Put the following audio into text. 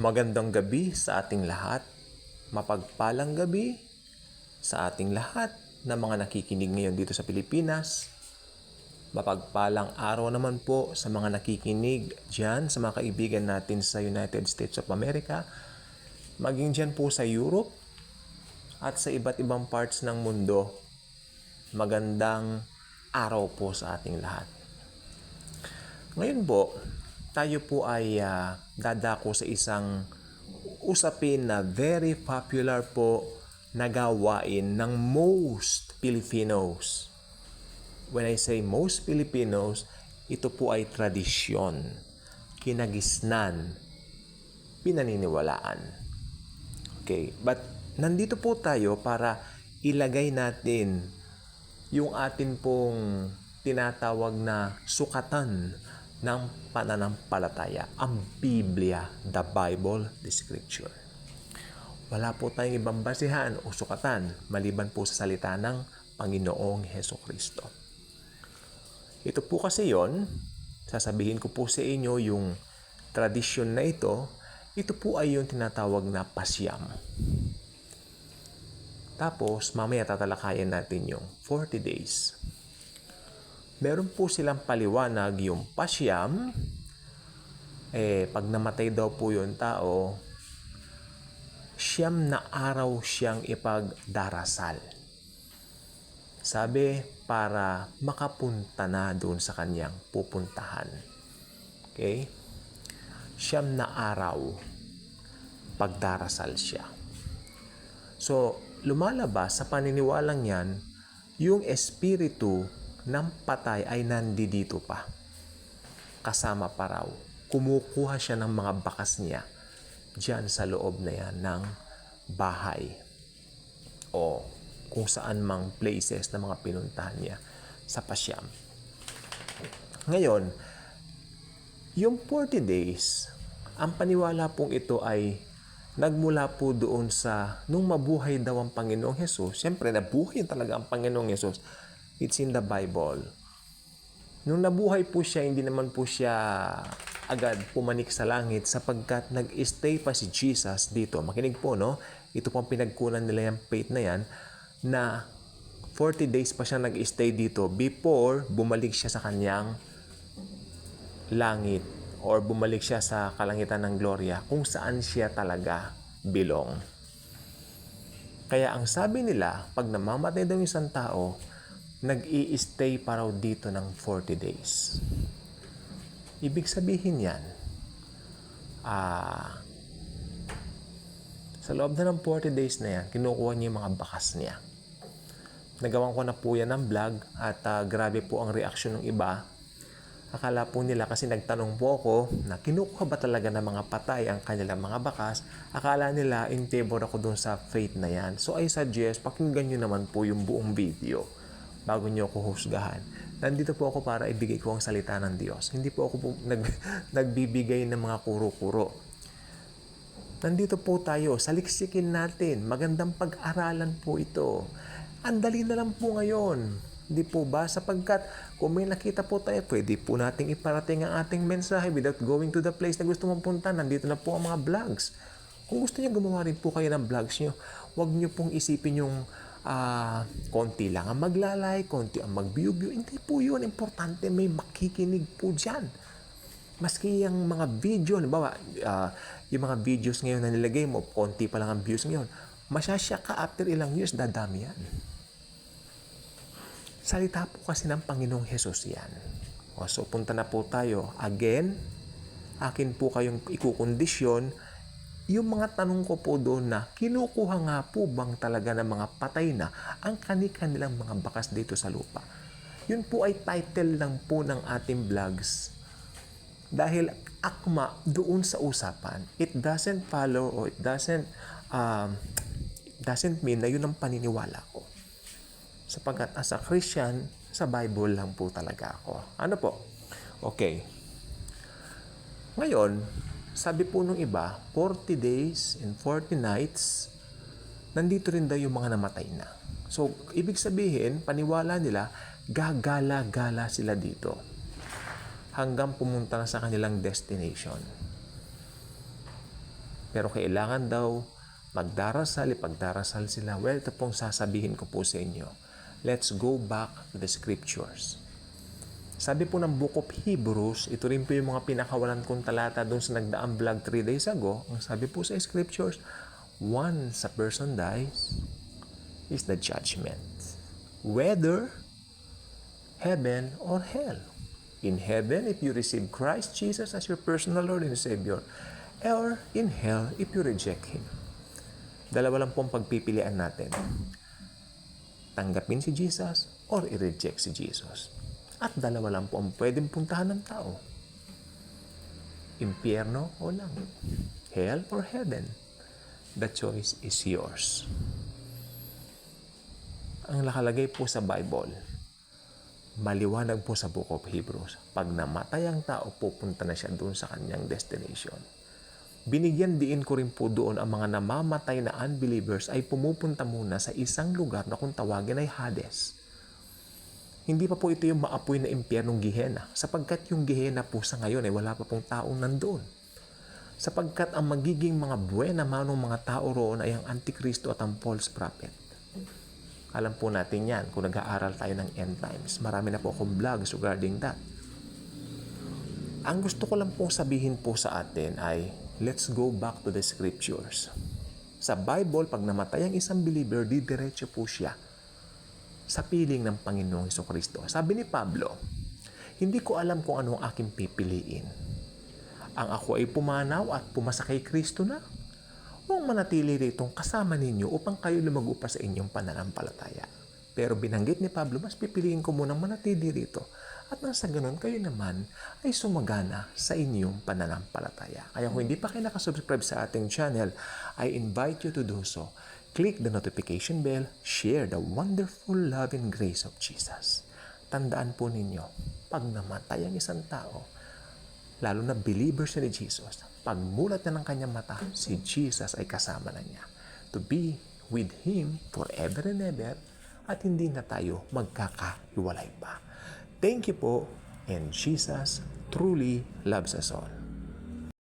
Magandang gabi sa ating lahat. Mapagpalang gabi sa ating lahat na mga nakikinig ngayon dito sa Pilipinas. Mapagpalang araw naman po sa mga nakikinig dyan sa mga kaibigan natin sa United States of America. Maging dyan po sa Europe at sa iba't ibang parts ng mundo. Magandang araw po sa ating lahat. Ngayon po, tayo po ay ah, dadako sa isang usapin na very popular po na gawain ng most Filipinos. When I say most Filipinos, ito po ay tradisyon, kinagisnan, pinaniniwalaan. Okay, but nandito po tayo para ilagay natin yung atin pong tinatawag na sukatan ng pananampalataya, ang Biblia, the Bible, the Scripture. Wala po tayong ibang basihan o sukatan maliban po sa salita ng Panginoong Heso Kristo. Ito po kasi yon, sasabihin ko po sa inyo yung tradisyon na ito, ito po ay yung tinatawag na pasyam. Tapos, mamaya tatalakayan natin yung 40 days. Meron po silang paliwanag yung pasyam, eh, pag namatay daw po yung tao, siyam na araw siyang ipagdarasal. Sabi, para makapunta na doon sa kanyang pupuntahan. Okay? Siyam na araw, pagdarasal siya. So, lumalabas sa paniniwalang yan, yung espiritu ng patay ay nandito pa. Kasama pa raw. Kumukuha siya ng mga bakas niya dyan sa loob na yan ng bahay o kung saan mang places na mga pinuntahan niya sa pasyam. Ngayon, yung 40 days, ang paniwala pong ito ay nagmula po doon sa nung mabuhay daw ang Panginoong Hesus. Siyempre, nabuhay talaga ang Panginoong Hesus. It's in the Bible. Nung nabuhay po siya, hindi naman po siya agad pumanik sa langit sapagkat nag-stay pa si Jesus dito. Makinig po, no? Ito po ang pinagkunan nila yung faith na yan na 40 days pa siya nag-stay dito before bumalik siya sa kanyang langit or bumalik siya sa kalangitan ng gloria kung saan siya talaga belong. Kaya ang sabi nila, pag namamatay daw isang tao, nag stay pa raw dito ng 40 days. Ibig sabihin yan, ah, sa loob na ng 40 days na yan, kinukuha niya yung mga bakas niya. Nagawan ko na po yan ng vlog at ah, grabe po ang reaksyon ng iba. Akala po nila kasi nagtanong po ako na kinukuha ba talaga ng mga patay ang kanilang mga bakas. Akala nila in favor ako dun sa faith na yan. So I suggest pakinggan nyo naman po yung buong video bago nyo ako husgahan. Nandito po ako para ibigay ko ang salita ng Diyos. Hindi po ako po nag, nagbibigay ng mga kuro-kuro. Nandito po tayo, saliksikin natin. Magandang pag-aralan po ito. Ang dali na lang po ngayon. Hindi po ba? Sapagkat kung may nakita po tayo, pwede po nating iparating ang ating mensahe without going to the place na gusto mong punta. Nandito na po ang mga vlogs. Kung gusto niyo gumawa rin po kayo ng vlogs niyo, huwag niyo pong isipin yung ah, konti lang ang maglalay, konti ang mag-view-view. Hindi po yun. Importante may makikinig po dyan. Maski yung mga video, halimbawa, ah, yung mga videos ngayon na nilagay mo, konti pa lang ang views ngayon, masyasya ka after ilang years, dadami yan. Salita po kasi ng Panginoong Hesus yan. O, so, punta na po tayo. Again, akin po kayong ikukondisyon yung mga tanong ko po doon na kinukuha nga po bang talaga ng mga patay na ang kani-kanilang mga bakas dito sa lupa. Yun po ay title lang po ng ating vlogs. Dahil akma doon sa usapan, it doesn't follow or it doesn't um, doesn't mean na yun ang paniniwala ko. Sapagkat as a Christian, sa Bible lang po talaga ako. Ano po? Okay. Ngayon, sabi po nung iba, 40 days and 40 nights, nandito rin daw yung mga namatay na. So, ibig sabihin, paniwala nila, gagala-gala sila dito hanggang pumunta na sa kanilang destination. Pero kailangan daw magdarasal, ipagdarasal sila. Well, ito pong sasabihin ko po sa inyo. Let's go back to the scriptures. Sabi po ng Book of Hebrews, ito rin po yung mga pinakawalan kong talata doon sa nagdaang vlog 3 days ago. Ang sabi po sa scriptures, once a person dies, is the judgment. Whether heaven or hell. In heaven, if you receive Christ Jesus as your personal Lord and Savior, or in hell, if you reject Him. Dalawa lang pong pagpipilian natin. Tanggapin si Jesus or i-reject si Jesus. At dalawa lang po ang pwedeng puntahan ng tao. Impyerno o langit. Hell or heaven. The choice is yours. Ang nakalagay po sa Bible, maliwanag po sa Book of Hebrews, pag namatay ang tao, pupunta na siya doon sa kanyang destination. Binigyan diin ko rin po doon ang mga namamatay na unbelievers ay pumupunta muna sa isang lugar na kung tawagin ay Hades. Hindi pa po ito yung maapoy na impyernong Gihena, sapagkat yung Gihena po sa ngayon ay wala pa pong taong nandoon. Sapagkat ang magiging mga buwena manong mga tao roon ay ang Antikristo at ang false prophet. Alam po natin yan kung nag-aaral tayo ng end times. Marami na po akong vlogs regarding that. Ang gusto ko lang pong sabihin po sa atin ay let's go back to the scriptures. Sa Bible, pag namatay ang isang believer, didiretso po siya sa piling ng Panginoong Heso Kristo. Sabi ni Pablo, hindi ko alam kung ano ang aking pipiliin. Ang ako ay pumanaw at pumasa kay Kristo na huwag manatili ritong kasama ninyo upang kayo lumago pa sa inyong pananampalataya. Pero binanggit ni Pablo, mas pipiliin ko munang manatili rito. At nang sa ganun, kayo naman ay sumagana sa inyong pananampalataya. Kaya kung hindi pa kayo nakasubscribe sa ating channel, I invite you to do so. Click the notification bell, share the wonderful love and grace of Jesus. Tandaan po ninyo, pag namatay ang isang tao, lalo na believer siya ni Jesus, pagmulat na ng kanyang mata, si Jesus ay kasama na niya. To be with Him forever and ever at hindi na tayo magkakahiwalay pa. Thank you po and Jesus truly loves us all.